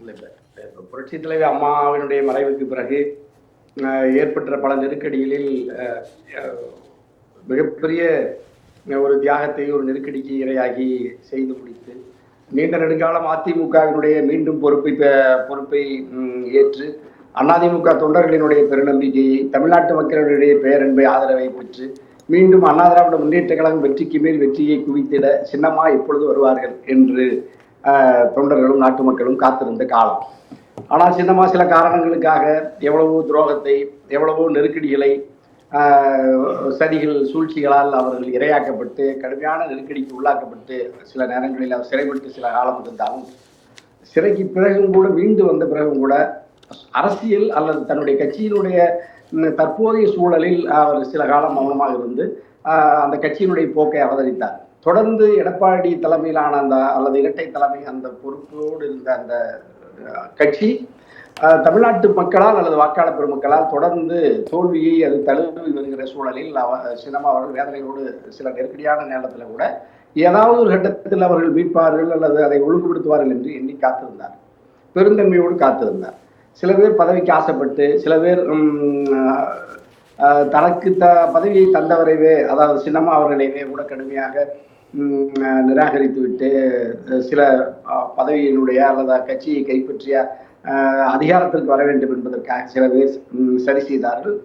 இல்லை இப்போ புரட்சி தலைவி அம்மாவினுடைய மறைவுக்கு பிறகு ஏற்பட்ட பல நெருக்கடிகளில் மிகப்பெரிய ஒரு தியாகத்தை ஒரு நெருக்கடிக்கு இரையாகி செய்து முடித்து நீண்ட நெடுங்காலம் அதிமுகவினுடைய மீண்டும் பொறுப்பை பெ- பொறுப்பை ஏற்று அதிமுக தொண்டர்களினுடைய பெருநம்பிக்கையை தமிழ்நாட்டு மக்களுடைய பேரன்பை ஆதரவை பெற்று மீண்டும் அண்ணா திராவிட முன்னேற்ற கழகம் வெற்றிக்கு மேல் வெற்றியை குவித்திட சின்னமா எப்பொழுது வருவார்கள் என்று தொண்டர்களும் நாட்டு மக்களும் காத்திருந்த காலம். ஆனால் சின்னமா சில காரணங்களுக்காக எவ்வளவோ துரோகத்தை எவ்வளவோ நெருக்கடிகளை சதிகள் சூழ்ச்சிகளால் அவர்கள் இரையாக்கப்பட்டு கடுமையான நெருக்கடிக்கு உள்ளாக்கப்பட்டு சில நேரங்களில் அவர் சிறைப்பட்டு சில காலம் இருந்தாலும் சிறைக்கு பிறகும் கூட மீண்டு வந்த பிறகும் கூட அரசியல் அல்லது தன்னுடைய கட்சியினுடைய தற்போதைய சூழலில் அவர் சில காலம் மௌனமாக இருந்து அந்த கட்சியினுடைய போக்கை அவதரித்தார். தொடர்ந்து எடப்பாடி தலைமையிலான அந்த அல்லது இரட்டை தலைமை அந்த பொறுப்போடு இருந்த அந்த கட்சி தமிழ்நாட்டு மக்களால் அல்லது வாக்காளர் பெருமக்களால் தொடர்ந்து தோல்வியை அது தழுவி வருகிற சூழலில் அவ சினிமா அவர்கள் வேதனையோடு சில நெருக்கடியான நேரத்தில் கூட ஏதாவது ஒரு கட்டத்தில் அவர்கள் மீட்பார்கள் அல்லது அதை ஒழுங்குபடுத்துவார்கள் என்று எண்ணி காத்திருந்தார். பெருந்தன்மையோடு காத்திருந்தார். சில பேர் பதவிக்கு ஆசைப்பட்டு சில பேர் தனக்கு த பதவியை தந்தவரைவே அதாவது சின்னம்மா அவர்களைவே கூட கடுமையாக நிராகரித்துவிட்டு நிராகரித்து விட்டு சில பதவியினுடைய அல்லது கட்சியை கைப்பற்றிய அதிகாரத்திற்கு வர வேண்டும் என்பதற்காக சில பேர் சரி செய்தார்கள்.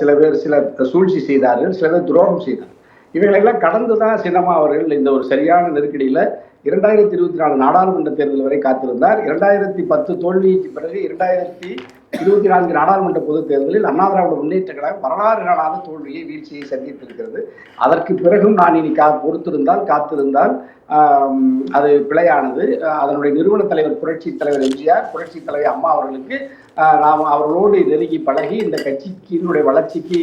சில பேர் சில சூழ்ச்சி செய்தார்கள் சில பேர் துரோகம் செய்தார்கள். இவைகளெல்லாம் கடந்து தான் சின்னம்மா அவர்கள் இந்த ஒரு சரியான நெருக்கடியில இரண்டாயிரத்தி இருபத்தி நாலு நாடாளுமன்ற தேர்தல் வரை காத்திருந்தார். இரண்டாயிரத்தி பத்து தோல்விக்கு பிறகு இரண்டாயிரத்தி இருபத்தி நான்கு நாடாளுமன்ற பொதுத் தேர்தலில் அண்ணா திராவிட முன்னேற்ற கழகம் வரலாறு காணாத தோல்வியை வீழ்ச்சியை சந்தித்திருக்கிறது. அதற்கு பிறகும் நான் இனி கா பொறுத்திருந்தால் காத்திருந்தால் அது பிழையானது. அதனுடைய நிறுவன தலைவர் புரட்சி தலைவர் எம்ஜிஆர் புரட்சி தலைவர் அம்மா அவர்களுக்கு நாம் அவர்களோடு நெருங்கி பழகி இந்த கட்சிக்கினுடைய வளர்ச்சிக்கு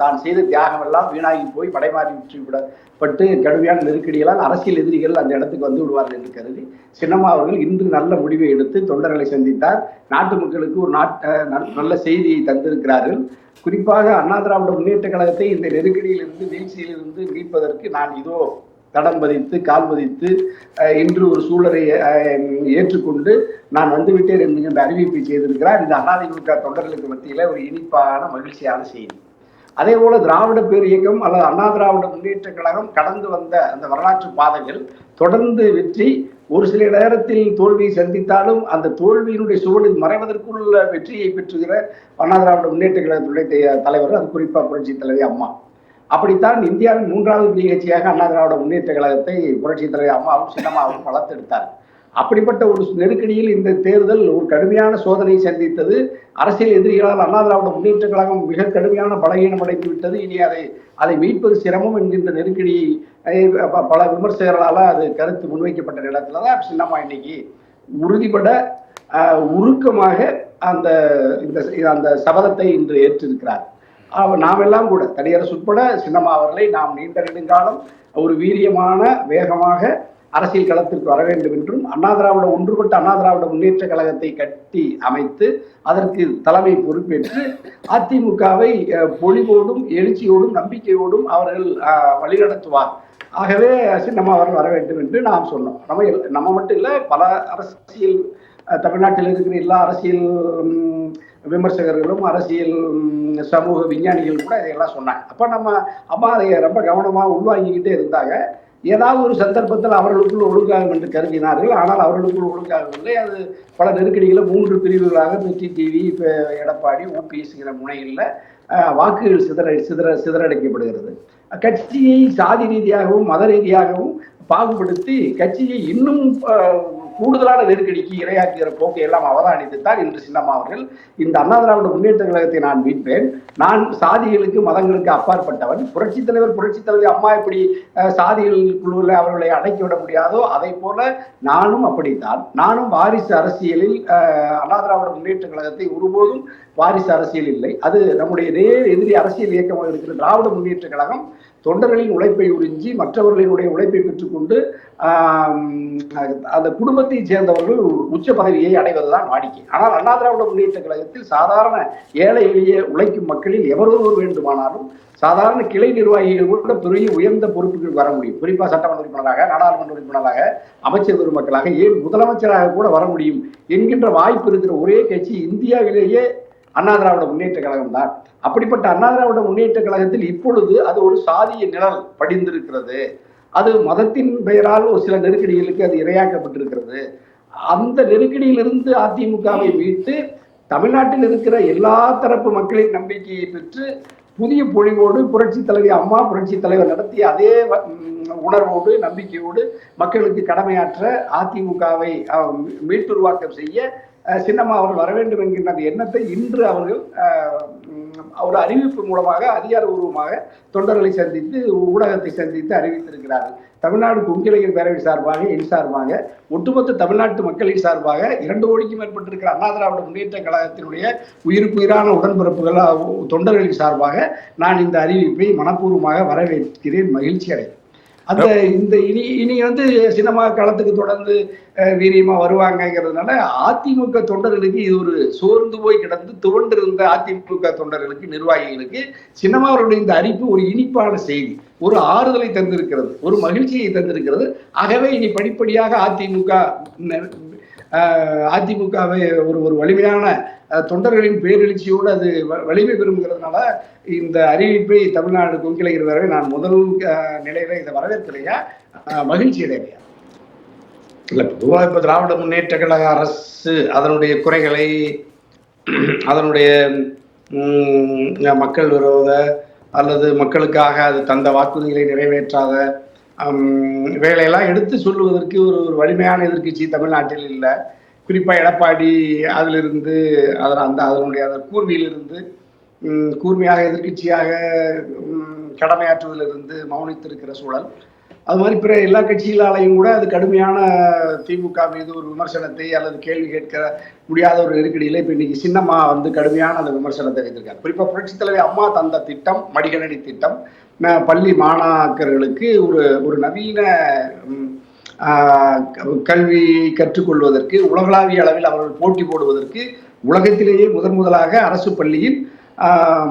தான் செய்த தியாகம் எல்லாம் வீணாகி போய் படைமாறி விட்டு விடப்பட்டு கடுமையான நெருக்கடிகளால் அரசியல் எதிரிகள் அந்த இடத்துக்கு வந்து விடுவார்கள் என்று கருதி சின்னம்மா அவர்கள் இன்று நல்ல முடிவை எடுத்து தொண்டர்களை சந்தித்தார். நாட்டு மக்களுக்கு ஒரு நாட் நல்ல செய்தியை தந்திருக்கிறார்கள். குறிப்பாக அண்ணா திராவிட முன்னேற்ற கழகத்தை இந்த நெருக்கடியிலிருந்து வீழ்ச்சியிலிருந்து மீட்பதற்கு நான் இதோ தடம் பதித்து கால் பதித்து இன்று ஒரு சூழலை ஏற்றுக்கொண்டு நான் வந்துவிட்டேன் என்கின்ற அறிவிப்பை செய்திருக்கிறார். இந்த அதிமுக தொண்டர்களுக்கு மத்தியில ஒரு இனிப்பான மகிழ்ச்சியான செய்தி. அதே போல திராவிட பேர் இயக்கம் அல்லது அண்ணா திராவிட முன்னேற்ற கழகம் கடந்து வந்த அந்த வரலாற்று பாதைகள் தொடர்ந்து வெற்றி ஒரு சில நேரத்தில் தோல்வியை சந்தித்தாலும் அந்த தோல்வியினுடைய சூழலில் மறைவதற்குள்ள வெற்றியை பெற்றுகிற அண்ணா திராவிட முன்னேற்ற கழகத்துடைய தலைவர் அது குறிப்பாக புரட்சி தலைவி அம்மா. அப்படித்தான் இந்தியாவின் மூன்றாவது பெரிய கட்சியாக அண்ணா திராவிட முன்னேற்ற கழகத்தை புரட்சி தலைவர் அம்மாவும் சின்னம்மாவும் வளர்த்தெடுத்தார். அப்படிப்பட்ட ஒரு நெருக்கடியில் இந்த தேர்தல் ஒரு கடுமையான சோதனையை சந்தித்தது. அரசியல் எதிரிகளால் அண்ணா திராவிட முன்னேற்ற கழகம் மிக கடுமையான பலகீனம் அடைந்து விட்டது இனி அதை அதை மீட்பது சிரமம் என்கின்ற நெருக்கடி ப- பல விமர்சகர்களால் அது கருத்து முன்வைக்கப்பட்ட இடத்துல தான் சின்னம்மா இன்னைக்கு உறுதிபட உருக்கமாக அந்த இந்த அந்த சபதத்தை இன்று ஏற்றிருக்கிறார். நாம் எல்லாம் கூட தனியரசு உட்பட சின்னம்மா அவர்களை நாம் நீண்ட நெடுங்காலம் ஒரு வீரியமான வேகமாக அரசியல் களத்திற்கு வர வேண்டும் என்றும் அண்ணா திராவிட ஒன்றுபட்ட அண்ணா திராவிட முன்னேற்ற கழகத்தை கட்டி அமைத்து அதற்கு தலைமை பொறுப்பேற்று அதிமுகவை பொழிவோடும் எழுச்சியோடும் நம்பிக்கையோடும் அவர்கள் வழிநடத்துவார். ஆகவே சின்னம்மா அவர்கள் வர வேண்டும் என்று நாம் சொன்னோம். நம்ம நம்ம மட்டும் இல்லை பல அரசியல் தமிழ்நாட்டில் இருக்கிற எல்லா அரசியல் விமர்சகர்களும் அரசியல் சமூக விஞ்ஞானிகள் கூட இதையெல்லாம் சொன்னாங்க. அப்போ நம்ம அம்மா அதை ரொம்ப கவனமாக உள்வாங்கிக்கிட்டே இருந்தாங்க. ஏதாவது ஒரு சந்தர்ப்பத்தில் அவர்களுக்குள் ஒழுங்காகும் என்று கருதினார்கள். ஆனால் அவர்களுக்குள் ஒழுங்காகவில்லை. அது பல நெருக்கடிகளை மூன்று பிரிவுகளாக டிடிவி டிவி இப்போ எடப்பாடி ஓபிஎஸ்ங்கிற முனையில் வாக்குகள் சிதற சிதற சிதறடைக்கப்படுகிறது. கட்சியை சாதி ரீதியாகவும் மத ரீதியாகவும் பாகுபடுத்தி கட்சியை இன்னும் கூடுதலான நெருக்கடிக்கு இரையாக்குகிற போக்கை எல்லாம் அவதானித்துத்தான் இன்று சின்னம்மா அவர்கள் இந்த அண்ணா திராவிட முன்னேற்ற கழகத்தை நான் மீட்பேன். நான் சாதிகளுக்கு மதங்களுக்கு அப்பாற்பட்டவன். புரட்சித் தலைவர் புரட்சித் தலைவர் அம்மா எப்படி சாதிகள் சாதிகளுக்குள்ள அவர்களை அடக்கி விட முடியாதோ அதை போல நானும் அப்படித்தான். நானும் வாரிசு அரசியலில் அண்ணா திராவிட முன்னேற்ற கழகத்தை ஒருபோதும் வாரிசு அரசியல் இல்லை. அது நம்முடைய நேர் எதிரி அரசியல் இயக்கமாக இருக்கிற திராவிட முன்னேற்ற கழகம் தொண்டர்களின் உழைப்பை உறிஞ்சி மற்றவர்களினுடைய உழைப்பை பெற்றுக்கொண்டு அந்த குடும்பத்தை சேர்ந்தவர்கள் உச்ச பதவியை அடைவதுதான் வாடிக்கை. ஆனால் அண்ணா திராவிட முன்னேற்ற கழகத்தில் சாதாரண ஏழை எளிய உழைக்கும் மக்களில் எவரொருவர் வேண்டுமானாலும் சாதாரண கிளை நிர்வாகிகள் கூட பெரிய உயர்ந்த பொறுப்புகள் வர முடியும். குறிப்பாக சட்டமன்ற உறுப்பினராக நாடாளுமன்ற உறுப்பினராக அமைச்சர் பெருமக்களாக ஏன் முதலமைச்சராக கூட வர முடியும்? என்கின்ற வாய்ப்பு இருக்கிற ஒரே கட்சி இந்தியாவிலேயே அண்ணா திராவிட முன்னேற்ற கழகம் தான். அப்படிப்பட்ட அண்ணா திராவிட முன்னேற்ற கழகத்தில் இப்பொழுது அது ஒரு சாதிய நிழல் படிந்திருக்கிறது. அது மதத்தின் பெயரால் ஒரு சில நெருக்கடிகளுக்கு அது இரையாக்கப்பட்டிருக்கிறது. அந்த நெருக்கடியிலிருந்து அதிமுகவை மீட்டு தமிழ்நாட்டில் இருக்கிற எல்லா தரப்பு மக்களின் நம்பிக்கையை பெற்று புதிய பொழிவோடு புரட்சி தலைவி அம்மா புரட்சி தலைவர் நடத்திய அதே வ- உணர்வோடு நம்பிக்கையோடு மக்களுக்கு கடமையாற்ற அதிமுகவை மீட்டுருவாக்கம் செய்ய சின்னம்மா அவர்கள் வர வேண்டும் என்கின்ற அந்த எண்ணத்தை இன்று அவர்கள் ஒரு அறிவிப்பு மூலமாக அதிகாரபூர்வமாக தொண்டர்களை சந்தித்து ஊடகத்தை சந்தித்து அறிவித்திருக்கிறார்கள். தமிழ்நாடு கொங்கிளைஞர் பேரவை சார்பாக என் சார்பாக ஒட்டுமொத்த தமிழ்நாட்டு மக்களின் சார்பாக இரண்டு கோடிக்கும் மேற்பட்டிருக்கிற அண்ணா திராவிட முன்னேற்ற கழகத்தினுடைய உயிருக்குயிரான உடன்பிறப்புகள் தொண்டர்களின் சார்பாக நான் இந்த அறிவிப்பை மனப்பூர்வமாக வரவேற்கிறேன். மகிழ்ச்சி அடைகிறேன். அந்த இந்த இனி இனி வந்து சினிமா காலத்துக்கு தொடர்ந்து வீரியமா வருவாங்கங்கிறதுனால அதிமுக தொண்டர்களுக்கு இது ஒரு சோர்ந்து போய் கிடந்து துவண்டிருந்த அதிமுக தொண்டர்களுக்கு நிர்வாகிகளுக்கு சின்னமாவருடைய இந்த அறிப்பு ஒரு இனிப்பான செய்தி. ஒரு ஆறுதலை தந்திருக்கிறது ஒரு மகிழ்ச்சியை தந்திருக்கிறது. ஆகவே இனி படிப்படியாக அதிமுக அதிமுகவை ஒரு ஒரு வலிமையான தொண்டர்களின் பேரெழுச்சியோடு அது வ- வலிமை பெறுங்கிறதுனால இந்த அறிவிப்பை தமிழ்நாடு கொங்கிலைகள் வரவே நான் முதல் நிலையில இதை வரவேற்கலையா? மகிழ்ச்சி அடையலையா? இல்லை பொதுவாக இப்போ திராவிட முன்னேற்ற கழக அரசு அதனுடைய குறைகளை அதனுடைய மக்கள் விரோத அல்லது மக்களுக்காக அது தந்த வாக்குறுதிகளை நிறைவேற்றாத வேலையெல்லாம் எடுத்து சொல்லுவதற்கு ஒரு ஒரு வலிமையான எதிர்க்கட்சி தமிழ்நாட்டில் இல்லை. குறிப்பாக எடப்பாடி அதிலிருந்து அதில் அந்த அதனுடைய அந்த கூர்மையிலிருந்து கூர்மையாக எதிர்க்கட்சியாக கடமையாற்றுவதிலிருந்து மௌனித்திருக்கிற சூழல். அது மாதிரி பிற எல்லா கட்சிகளாலையும் கூட அது கடுமையான திமுக மீது ஒரு விமர்சனத்தை அல்லது கேள்வி கேட்க முடியாத ஒரு நெருக்கடியில இப்போ இன்னைக்கு சின்னம்மா வந்து கடுமையான அந்த விமர்சனத்தை வைத்திருக்காங்க குறிப்பாக புரட்சித் தலைவர் அம்மா தந்த திட்டம் மடிகணனி திட்டம் பள்ளி மாணாக்கர்களுக்கு ஒரு ஒரு நவீன க- கல்வி கற்றுக்கொள்வதற்கு உலகளாவிய அளவில் அவர்கள் போட்டி போடுவதற்கு உலகத்திலேயே முதன் முதலாக அரசு பள்ளியில்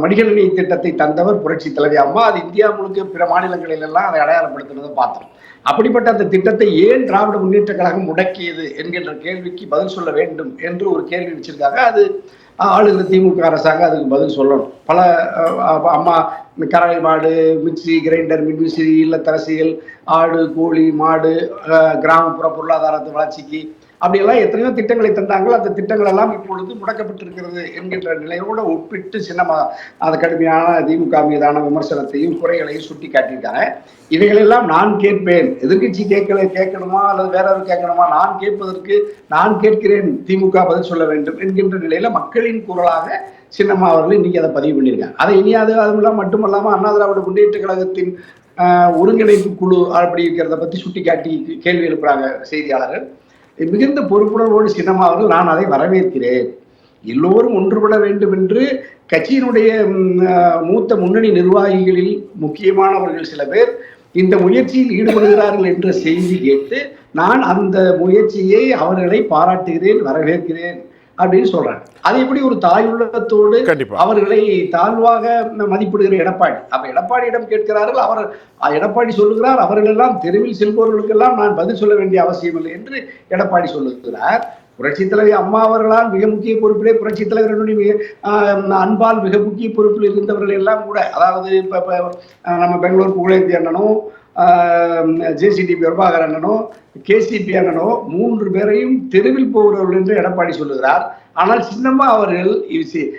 மடிகணினி திட்டத்தை தந்தவர் புரட்சி தலைவி அம்மா. அது இந்தியா முழுக்க பிற மாநிலங்களிலெல்லாம் அதை அடையாளப்படுத்தினதை பார்த்தோம். அப்படிப்பட்ட அந்த திட்டத்தை ஏன் திராவிட முன்னேற்ற கழகம் முடக்கியது என்கின்ற கேள்விக்கு பதில் சொல்ல வேண்டும் என்று ஒரு கேள்வி வச்சிருக்காங்க. அது ஆளுகிற திமுக அரசாங்கம் அதுக்கு பதில் சொல்லணும். பல அம்மா கரவை மாடு மிக்சி கிரைண்டர் மின்விசிறி இல்லத்தரசிகள் ஆடு கோழி மாடு கிராமப்புற பொருளாதாரத்து வளர்ச்சிக்கு அப்படியெல்லாம் எத்தனையோ திட்டங்களை தந்தாங்களோ அந்த திட்டங்கள் எல்லாம் இப்பொழுது முடக்கப்பட்டிருக்கிறது என்கின்ற நிலையோடு ஒப்பிட்டு சின்னமா அந்த கடுமையான திமுக மீதான விமர்சனத்தையும் குறைகளையும் சுட்டி காட்டியிருக்காங்க இவைகளெல்லாம் நான் கேட்பேன். எதிர்கட்சி கேட்கல கேட்கணுமா அல்லது வேற யாரும் கேட்கணுமா? நான் கேட்பதற்கு நான் கேட்கிறேன். திமுக பதில் சொல்ல வேண்டும் என்கின்ற நிலையில மக்களின் குரலாக சின்னம்மா அவர்கள் இன்னைக்கு அதை பதிவு பண்ணியிருக்காங்க. அதை இனியாவது அது அதுலாம் மட்டுமல்லாம அண்ணா திராவிட முன்னேற்ற கழகத்தின் ஒருங்கிணைப்பு குழு அப்படி இருக்கிறத பத்தி சுட்டி காட்டி கேள்வி எழுப்புறாங்க செய்தியாளர்கள். மிகுந்த பொறுப்புணர்வோடு சின்னம்மா நான் அதை வரவேற்கிறேன். எல்லோரும் ஒன்றுபட வேண்டும் என்று கட்சியினுடைய மூத்த முன்னணி நிர்வாகிகளில் முக்கியமானவர்கள் சில பேர் இந்த முயற்சியில் ஈடுபடுகிறார்கள் என்ற செய்தி கேட்டு நான் அந்த முயற்சியை அவர்களை பாராட்டுகிறேன் வரவேற்கிறேன். அப்படின்னு சொல்றாங்க அது எப்படி ஒரு தாயுள்ளத்தோடு கண்டிப்பா. அவர்களை தாழ்வாக மதிப்பிடுகிற எடப்பாடி? அப்ப எடப்பாடியிடம் கேட்கிறார்கள் அவர் எடப்பாடி சொல்லுகிறார் அவர்கள் எல்லாம் தெருவில் செல்பவர்களுக்கெல்லாம் நான் பதில் சொல்ல வேண்டிய அவசியம் இல்லை என்று எடப்பாடி சொல்லுகிறார். புரட்சி தலைவி அம்மா அவர்களால் மிக முக்கிய பொறுப்பிலே புரட்சி தலைவர்களுடைய மிக அன்பால் மிக முக்கிய பொறுப்பில் இருந்தவர்கள் எல்லாம் கூட அதாவது இப்ப நம்ம பெங்களூர் புகழேந்தி அண்ணனும் ஜேசிடி பிரபாகர் அண்ணனும் கேசிபி அண்ணனோ மூன்று பேரையும் தெருவில் போகிறவர்கள் என்று எடப்பாடி சொல்லுகிறார். ஆனால் சின்னம்மா அவர்கள் சி-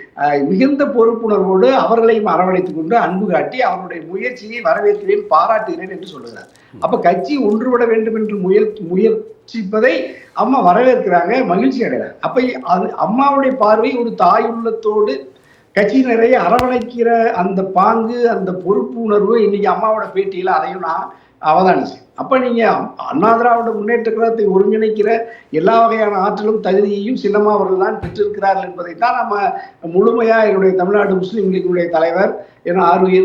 மிகுந்த பொறுப்புணர்வோடு அவர்களையும் அரவணைத்துக் கொண்டு அன்பு காட்டி அவருடைய முயற்சியை வரவேற்கிறேன் பாராட்டுகிறேன் என்று சொல்லுகிறார். அப்ப கட்சி ஒன்றுபட வேண்டும் என்று முயல் முயற்சிப்பதை அம்மா வரவேற்கிறாங்க மகிழ்ச்சி அடைகிறார் அப்ப அது அம்மாவுடைய பார்வை ஒரு தாயுள்ளத்தோடு கட்சியினரையே அரவணைக்கிற அந்த பாங்கு அந்த பொறுப்பு உணர்வு இன்னைக்கு அம்மாவோட பேட்டியில் அதையும் நான் அவதானிச்சேன். அப்போ நீங்கள் அண்ணா திராவிட முன்னேற்ற கழகத்தை ஒருங்கிணைக்கிற எல்லா வகையான ஆற்றலும் தகுதியையும் சின்னம்மா அவர்கள் தான் பெற்றிருக்கிறார்கள் என்பதை தான் நம்ம முழுமையாக என்னுடைய தமிழ்நாடு முஸ்லீம் லீக்குடைய தலைவர் என ஆர்வி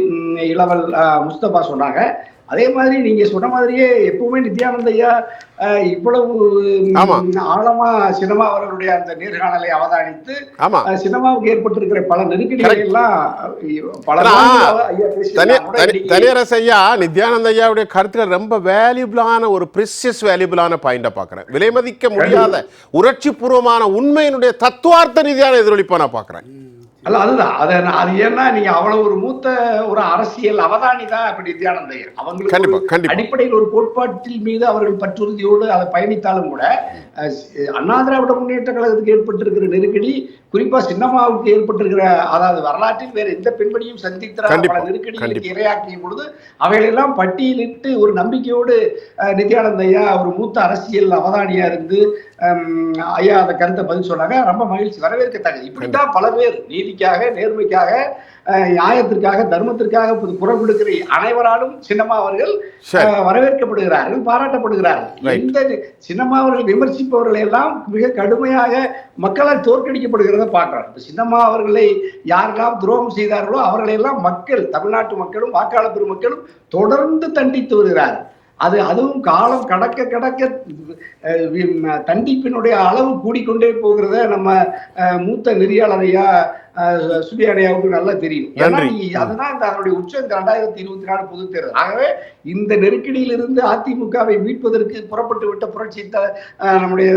இளவல் முஸ்தபா சொன்னாங்க. அதே மாதிரி நீங்க சொன்ன மாதிரியே எப்பவுமே நித்யானந்த ஐயா இவ்வளவு. ஆழமா சினிமா அவர்களுடைய அந்த நேர்காணலை அவதானித்து சினிமாவுக்கு ஏற்பட்டிருக்கிற பல நெருக்கடிகள். எல்லாம் பல தனியரசு ஐயா நித்யானந்த ஐயாவுடைய கருத்துக்கள் ரொம்ப வேல்யூபிளான ஒரு ப்ரிசியஸ் வேல்யூபிளான பாயிண்டை பார்க்குறேன் விலை மதிக்க முடியாத உணர்ச்சி பூர்வமான உண்மையினுடைய தத்துவார்த்த ரீதியான எதிரொலிப்பை நான் பார்க்குறேன் அல்ல அதுதான். அது அது ஏன்னா நீங்க அவ்வளவு ஒரு மூத்த ஒரு அரசியல் அவதானி தான் அப்படி நித்யானந்த ஐயர் அவங்களுக்கு அடிப்படையில் ஒரு கோட்பாட்டில் மீது அவர்கள் பற்றுறுதியோடு அதை பயணித்தாலும் கூட அண்ணா திராவிட முன்னேற்ற கழகத்துக்கு ஏற்பட்டிருக்கிற நெருக்கடி குறிப்பா சின்னம்மாவுக்கு ஏற்பட்டிருக்கிற அதாவது வரலாற்றில் வேற எந்த பெண்மணியும் சந்தித்த கண்டிப்பா, பல நெருக்கடிகளுக்கு. இரையாக்கிய பொழுது அவைகளெல்லாம் பட்டியலிட்டு ஒரு நம்பிக்கையோடு நித்யானந்த ஐயா ஒரு மூத்த அரசியல் அவதானியா இருந்து ஐயா அந்த கருத்தை பதில் சொன்னாங்க. ரொம்ப மகிழ்ச்சி வரவேற்கத்தக்கது. இப்படித்தான் பல பேர் நீதிக்காக நேர்மைக்காக நியாயத்திற்காக தர்மத்திற்காக குரல் கொடுக்கிற அனைவராலும் சின்னம்மா அவர்கள் வரவேற்கப்படுகிறார்கள் பாராட்டப்படுகிறார்கள். எந்த சின்னம்மா அவர்கள் விமர்சிப்பவர்கள் எல்லாம் மிக கடுமையாக மக்களால் தோற்கடிக்கப்படுகிறத. பார்க்கிறோம் இப்ப சின்னம்மா அவர்களை யாரெல்லாம் துரோகம் செய்தார்களோ அவர்களை எல்லாம் மக்கள் தமிழ்நாட்டு மக்களும் வாக்காளர் பெருமக்களும் தொடர்ந்து தண்டித்து வருகிறார்கள். அது அதுவும் காலம் கடக்க கடக்க தண்டிப்பினுடைய அளவு கூடிக்கொண்டே போகிறத நம்ம மூத்த நெறியாளரையா சுபியானையாவுக்கு நல்லா தெரியும். அதுதான் இந்த அதனுடைய உச்சம். இந்த ரெண்டாயிரத்தி இருபத்தி நாலு பொதுத் தேர்தல். ஆகவே இந்த நெருக்கடியிலிருந்து அதிமுகவை மீட்பதற்கு புறப்பட்டு விட்ட புரட்சி நம்முடைய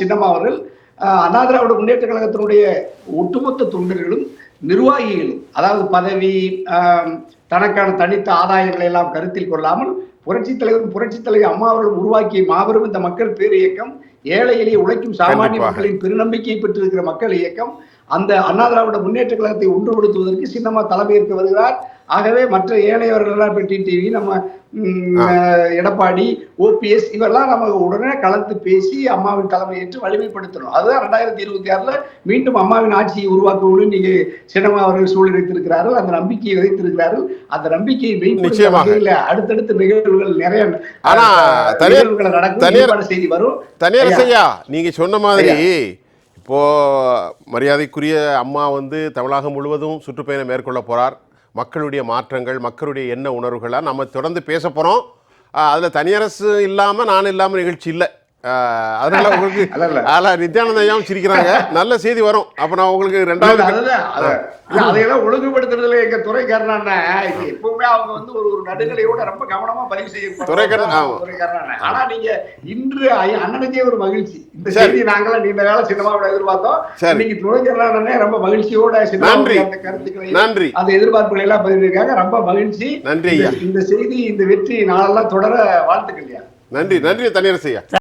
சின்னம்மா அவர்கள் அண்ணா திராவிட முன்னேற்ற கழகத்தினுடைய ஒட்டுமொத்த தொண்டர்களும் நிர்வாகிகளும் அதாவது பதவி தனக்கான தனித்த ஆதாயங்களை எல்லாம் கருத்தில் கொள்ளாமல் புரட்சி தலைவர் புரட்சி தலைவர் அம்மா அவர்கள் உருவாக்கிய மாபெரும் இந்த மக்கள் பேர் இயக்கம் ஏழை எளிய உழைக்கும் சாமானிய. மக்களின் பெருநம்பிக்கை பெற்றிருக்கிற மக்கள் இயக்கம் அந்த அண்ணா திராவிட முன்னேற்ற கழகத்தை ஒன்றுபடுத்துவதற்கு சின்னம்மா தலைமையேற்க வருகிறார் ஆகவே மற்ற ஏனையவர்கள் எல்லாம் இப்போ டிடிவி நம்ம எடப்பாடி ஓபிஎஸ் இவரெல்லாம் நம்ம உடனே கலந்து பேசி அம்மாவின் தலைமையேற்று வலிமைப்படுத்தணும். அதுதான் ரெண்டாயிரத்தி இருபத்தி ஆறுல மீண்டும் அம்மாவின் ஆட்சியை உருவாக்கணும்னு நீங்க சின்னம்மா அவர்கள் சூழ்நிலைத்திருக்கிறார்கள். அந்த நம்பிக்கையை விதைத்திருக்கிறார்கள். அந்த நம்பிக்கையை. வகையில அடுத்தடுத்த நிகழ்வுகள் நிறைய நிகழ்வுகள் நடக்கும். செய்தி வரும். தனியரசு ஐயா. நீங்க சொன்ன மாதிரி இப்போ மரியாதைக்குரிய அம்மா வந்து தமிழகம் முழுவதும் சுற்றுப்பயணம் மேற்கொள்ள போறார். மக்களுடைய மாற்றங்கள் மக்களுடைய எண்ண உணர்வுகளாக நம்ம தொடர்ந்து பேச போகிறோம் அதில் தனியரசு இல்லாமல் நான் இல்லாமல் நிகழ்ச்சி இல்லை. அதனால உங்களுக்கு. அதில் நித்யானந்த ஐயாவும் சிரிக்கிறாங்க. நல்ல செய்தி வரும். அப்ப நான் உங்களுக்கு ரெண்டாவது அதையெல்லாம் ஒழுங்குபடுத்துறதுல எங்க துறைக்காரனா எப்பவுமே அவங்க வந்து ஒரு ஒரு நடுநிலையோட ரொம்ப கவனமா பதிவு செய்ய. துறைக்காரனா ஆனா நீங்க இன்று அண்ணனுக்கே ஒரு மகிழ்ச்சி. இந்த. செய்தி நாங்களாம் நீண்ட கால சினிமாவோட எதிர்பார்த்தோம். இன்னைக்கு துறைக்காரனே ரொம்ப மகிழ்ச்சியோட நன்றி. கருத்துக்களை நன்றி. அந்த எதிர்பார்ப்புகளை எல்லாம் பதிவிருக்காங்க ரொம்ப மகிழ்ச்சி. நன்றி ஐயா. இந்த- செய்தி இந்த வெற்றி நாளெல்லாம் தொடர வாழ்த்துக்கள். நன்றி நன்றி தனியரசு ஐயா.